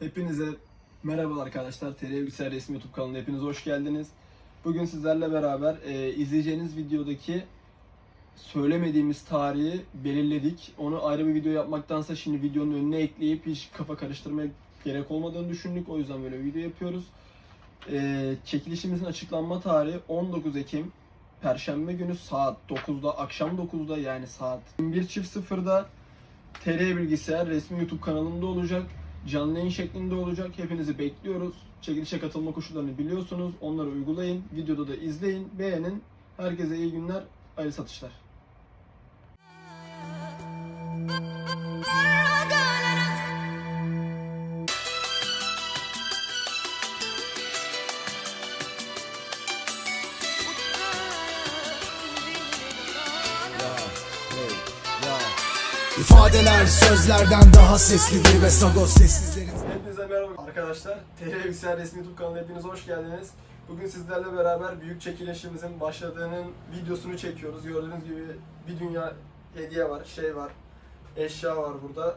Hepinize merhaba arkadaşlar. TR Bilgisayar Resmi YouTube kanalına hepiniz hoş geldiniz. Bugün sizlerle beraber e, izleyeceğiniz videodaki söylemediğimiz tarihi belirledik. Onu ayrı bir video yapmaktansa şimdi videonun önüne ekleyip hiç kafa karıştırmaya gerek olmadığını düşündük. O yüzden böyle bir video yapıyoruz. E, çekilişimizin açıklanma tarihi 19 Ekim Perşembe günü saat 9'da, akşam 9'da yani saat 21.00'da TR Bilgisayar resmi YouTube kanalında olacak. Canlı yayın şeklinde olacak. Hepinizi bekliyoruz. Çekilişe katılma koşullarını biliyorsunuz. Onları uygulayın. Videoda da izleyin. Beğenin. Herkese iyi günler. Hayırlı satışlar. İfadeler sözlerden daha seslidir ve Sagos sessizlerin Hepinize merhaba arkadaşlar. TR Bilgisayar resmi YouTube kanalına hepiniz hoş geldiniz. Bugün sizlerle beraber büyük çekilişimizin başladığının videosunu çekiyoruz. Gördüğünüz gibi bir dünya hediye var, şey var, eşya var burada.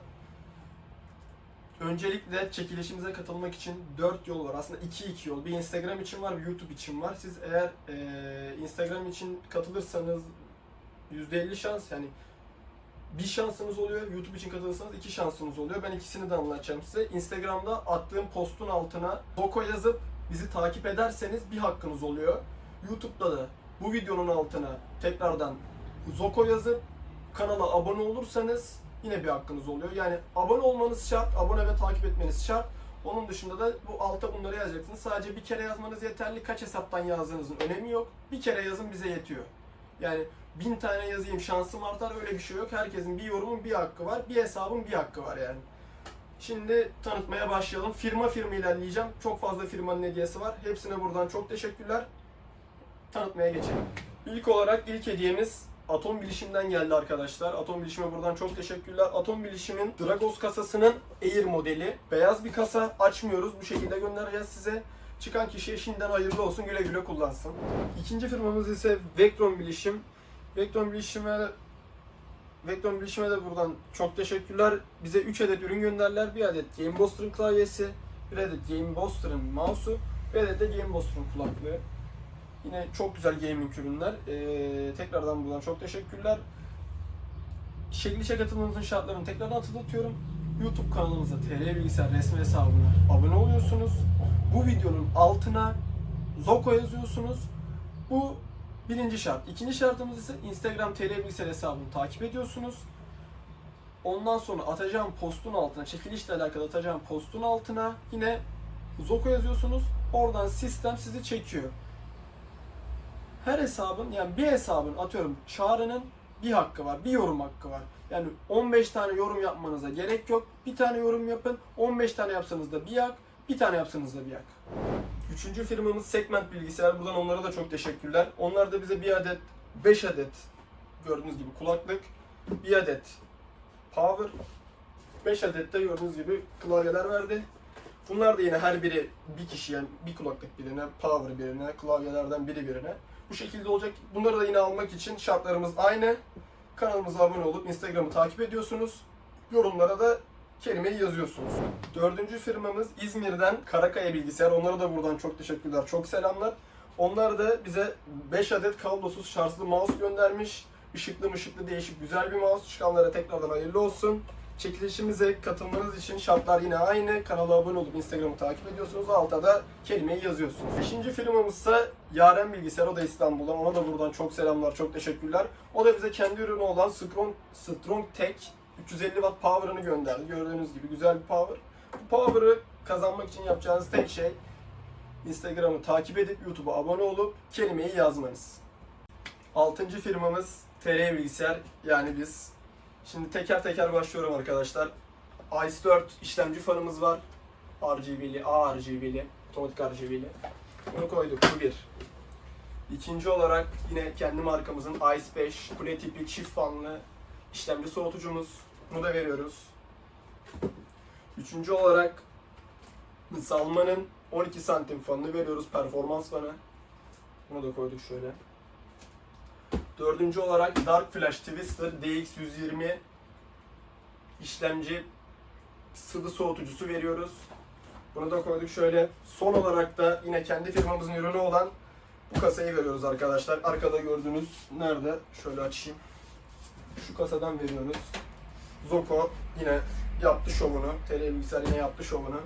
Öncelikle çekilişimize katılmak için 4 yol var. Aslında 2-2 yol. Bir Instagram için var, bir YouTube için var. Siz eğer eee, Instagram için katılırsanız %50 şans yani bir şansınız oluyor. YouTube için katılırsanız iki şansınız oluyor. Ben ikisini de anlatacağım size. Instagram'da attığım postun altına Zoko yazıp bizi takip ederseniz bir hakkınız oluyor. YouTube'da da bu videonun altına tekrardan Zoko yazıp kanala abone olursanız yine bir hakkınız oluyor. Yani abone olmanız şart, abone ve takip etmeniz şart. Onun dışında da bu alta bunları yazacaksınız. Sadece bir kere yazmanız yeterli. Kaç hesaptan yazdığınızın önemi yok. Bir kere yazın bize yetiyor. Yani bin tane yazayım şansım artar öyle bir şey yok. Herkesin bir yorumun bir hakkı var. Bir hesabın bir hakkı var yani. Şimdi tanıtmaya başlayalım. Firma firma ilerleyeceğim. Çok fazla firmanın hediyesi var. Hepsine buradan çok teşekkürler. Tanıtmaya geçelim. İlk olarak ilk hediyemiz Atom Bilişim'den geldi arkadaşlar. Atom Bilişim'e buradan çok teşekkürler. Atom Bilişim'in Dragos kasasının Air modeli. Beyaz bir kasa açmıyoruz. Bu şekilde göndereceğiz size. Çıkan kişiye şimdiden hayırlı olsun güle güle kullansın. İkinci firmamız ise Vectron Bilişim. Vectron Bilişim'e Vectron Bilişim'e de buradan çok teşekkürler. Bize 3 adet ürün gönderdiler. Bir adet Game Booster'ın klavyesi, bir adet Game Booster'ın mouse'u, bir adet de Game Booster'ın kulaklığı. Yine çok güzel gaming ürünler. Ee, tekrardan buradan çok teşekkürler. Çekilişe katılmanızın şartlarını tekrardan hatırlatıyorum. YouTube kanalımıza TR Bilgisayar resmi hesabına abone oluyorsunuz. Bu videonun altına Zoko yazıyorsunuz. Bu birinci şart. İkinci şartımız ise Instagram TR Bilgisayar hesabını takip ediyorsunuz. Ondan sonra atacağım postun altına, çekilişle alakalı atacağım postun altına yine Zoko yazıyorsunuz. Oradan sistem sizi çekiyor. Her hesabın yani bir hesabın atıyorum çağrının bir hakkı var, bir yorum hakkı var. Yani 15 tane yorum yapmanıza gerek yok. Bir tane yorum yapın. 15 tane yapsanız da bir hak, bir tane yapsanız da bir hak. Üçüncü firmamız Segment Bilgisayar. Buradan onlara da çok teşekkürler. Onlar da bize bir adet, 5 adet gördüğünüz gibi kulaklık, bir adet power, 5 adet de gördüğünüz gibi klavyeler verdi. Bunlar da yine her biri bir kişi yani bir kulaklık birine, power birine, klavyelerden biri birine. Bu şekilde olacak. Bunları da yine almak için şartlarımız aynı. Kanalımıza abone olup Instagram'ı takip ediyorsunuz. Yorumlara da kelimeyi yazıyorsunuz. Dördüncü firmamız İzmir'den Karakaya Bilgisayar. Onlara da buradan çok teşekkürler, çok selamlar. Onlar da bize 5 adet kablosuz şarjlı mouse göndermiş. Işıklı mışıklı değişik güzel bir mouse. Çıkanlara tekrardan hayırlı olsun. Çekilişimize katılmanız için şartlar yine aynı. Kanala abone olup Instagram'ı takip ediyorsunuz. Altta da kelimeyi yazıyorsunuz. Beşinci firmamız ise Yaren Bilgisayar. O da İstanbul'dan. Ona da buradan çok selamlar, çok teşekkürler. O da bize kendi ürünü olan Strong, Strong Tech 350 Watt power'ını gönderdi. Gördüğünüz gibi güzel bir power. Bu power'ı kazanmak için yapacağınız tek şey Instagram'ı takip edip YouTube'a abone olup kelimeyi yazmanız. Altıncı firmamız TR Bilgisayar. Yani biz. Şimdi teker teker başlıyorum arkadaşlar. Ice 4 işlemci fanımız var. RGB'li, A RGB'li, otomatik RGB'li. Bunu koyduk. Bu bir. İkinci olarak yine kendi markamızın Ice 5 kule tipi çift fanlı işlemci soğutucumuz. Bunu da veriyoruz. Üçüncü olarak Salman'ın 12 santim fanını veriyoruz. Performans fanı. Bunu da koyduk şöyle. Dördüncü olarak Dark Flash Twister DX120 işlemci sıvı soğutucusu veriyoruz. Bunu da koyduk şöyle. Son olarak da yine kendi firmamızın ürünü olan bu kasayı veriyoruz arkadaşlar. Arkada gördüğünüz nerede? Şöyle açayım. Şu kasadan veriyoruz. Zoko yine yaptı şovunu. TR yine yaptı şovunu.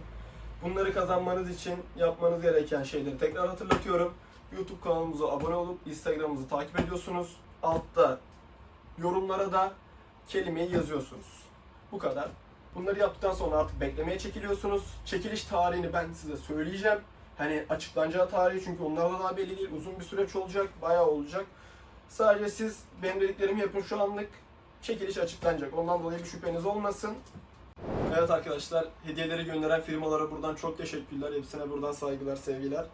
Bunları kazanmanız için yapmanız gereken şeyleri tekrar hatırlatıyorum. YouTube kanalımıza abone olup Instagram'ımızı takip ediyorsunuz. Altta yorumlara da kelimeyi yazıyorsunuz. Bu kadar. Bunları yaptıktan sonra artık beklemeye çekiliyorsunuz. Çekiliş tarihini ben size söyleyeceğim. Hani açıklanacağı tarihi çünkü onlar da daha belli değil. Uzun bir süreç olacak, bayağı olacak. Sadece siz benim dediklerimi yapın şu anlık. Çekiliş açıklanacak. Ondan dolayı bir şüpheniz olmasın. Evet arkadaşlar, hediyeleri gönderen firmalara buradan çok teşekkürler. Hepsine buradan saygılar, sevgiler.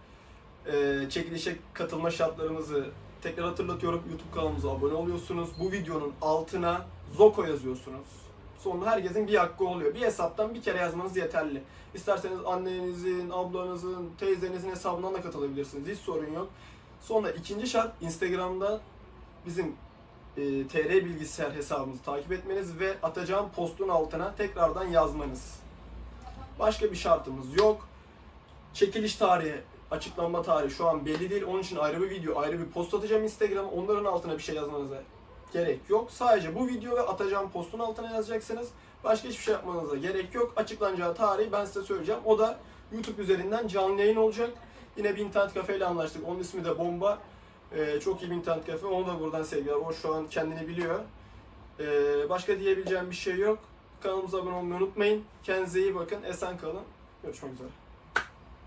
Ee, çekilişe katılma şartlarımızı tekrar hatırlatıyorum. YouTube kanalımıza abone oluyorsunuz. Bu videonun altına Zoko yazıyorsunuz. Sonra herkesin bir hakkı oluyor. Bir hesaptan bir kere yazmanız yeterli. İsterseniz annenizin, ablanızın, teyzenizin hesabından da katılabilirsiniz. Hiç sorun yok. Sonra ikinci şart Instagram'da bizim e, TR bilgisayar hesabımızı takip etmeniz ve atacağım postun altına tekrardan yazmanız. Başka bir şartımız yok. Çekiliş tarihi, açıklanma tarihi şu an belli değil. Onun için ayrı bir video, ayrı bir post atacağım Instagram'a. Onların altına bir şey yazmanıza gerek yok. Sadece bu video ve atacağım postun altına yazacaksınız. Başka hiçbir şey yapmanıza gerek yok. Açıklanacağı tarihi ben size söyleyeceğim. O da YouTube üzerinden canlı yayın olacak. Yine bir internet kafeyle anlaştık. Onun ismi de Bomba. Ee, çok iyi bir internet kafe. Onu da buradan sevgiler. O şu an kendini biliyor. Ee, başka diyebileceğim bir şey yok. Kanalımıza abone olmayı unutmayın. Kendinize iyi bakın. Esen kalın. Görüşmek üzere.